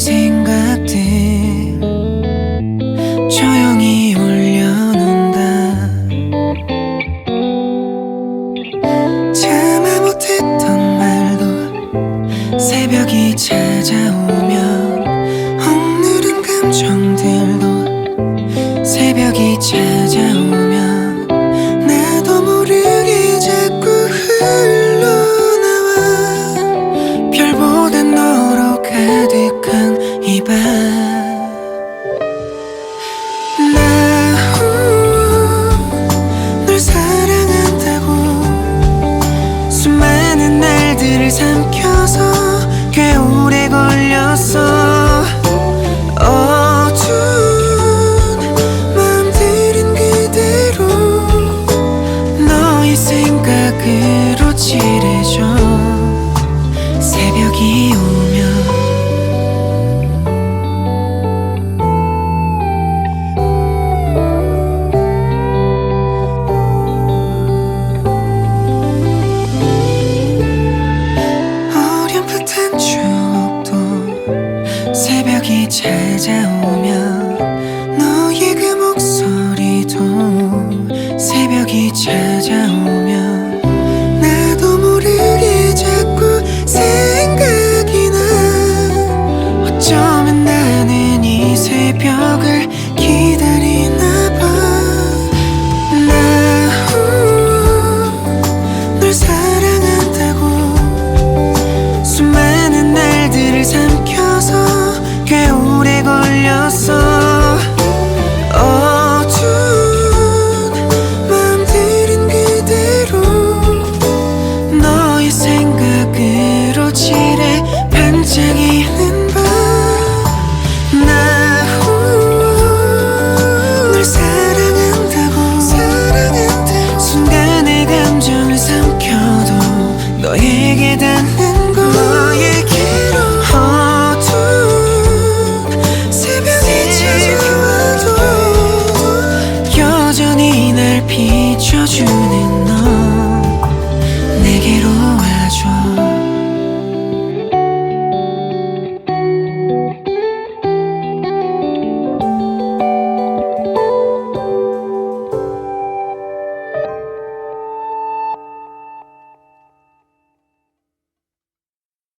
생각들 조용히 울려놓는다. 참아 못했던 말도 새벽이 찾아오면 억누른 감정들도 새벽이 찾아오면 꽤 오래 걸렸어. 어두운 마음들은 그대로 너의 생각으로 칠해 찾아오면 너의 그 목소리도 새벽이 찾아오 삼켜도 너에게 닿는 거 너에게로 어두운 새벽이 찾아와도 여전히 날 비춰주는